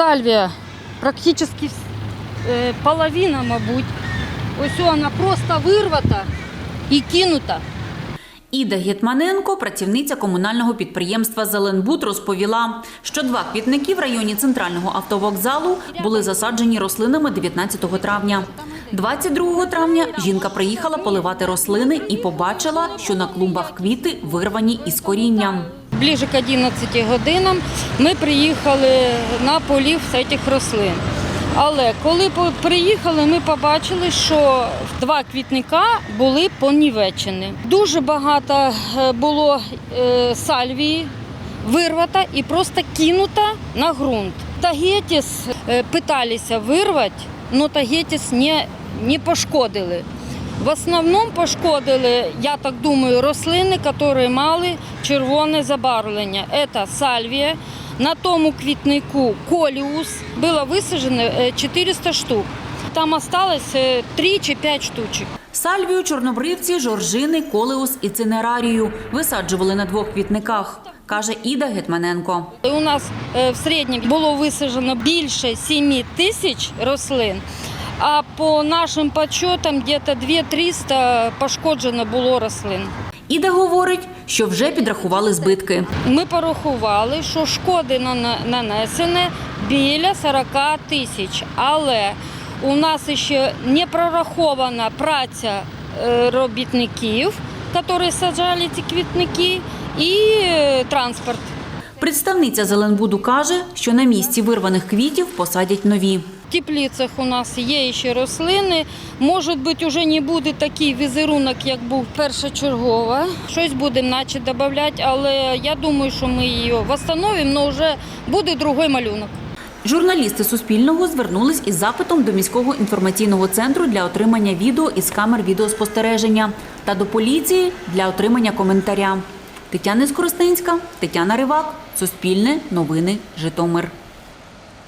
Сальвія, практично е, половина, мабуть. Ось вона просто вирвата і кинута. Іда Гетманенко, працівниця комунального підприємства Зеленбуд, розповіла, що два квітники в районі центрального автовокзалу були засаджені рослинами 19 травня. 22 травня жінка приїхала поливати рослини і побачила, що на клумбах квіти вирвані із корінням. Ближе к 11 годинам ми приїхали на полів цих рослин. Але коли приїхали, ми побачили, що два квітника були понівечені. Дуже багато е, було е, сальвії, вирвата і просто кинута на ґрунт. Тагетіс е, питалися вирвати, але тагетіс не, не пошкодили. В основному пошкодили, я так думаю, рослини, які мали червоне забарвлення. Це сальвія. На тому квітнику коліус було висаджено е, 400 штук. Там осталось е, 3 чи 5 штучок. Сальвію, чорнобривці, жоржини, колеус і цинерарію висаджували на двох квітниках, каже Іда Гетманенко. У нас е, в середньому було висаджено більше 7 тисяч рослин, а по нашим підсчетам десь 2-300 пошкоджено було рослин. Іда говорить, що вже підрахували збитки. Ми порахували, що шкоди нанесені біля 40 тисяч, але у нас ще не прорахована праця е, робітників, які саджали ці квітники, і е, транспорт. Представниця Зеленбуду каже, що на місці вирваних квітів посадять нові. В теплицях у нас є ще рослини. Може бути, вже не буде такий візерунок, як був першочергово. Щось будемо наче додати, але я думаю, що ми її встановимо, але вже буде другий малюнок. Журналісти Суспільного звернулись із запитом до міського інформаційного центру для отримання відео із камер відеоспостереження та до поліції для отримання коментаря. Тетяна Скоростенська, Тетяна Ривак, Суспільне, Новини, Житомир.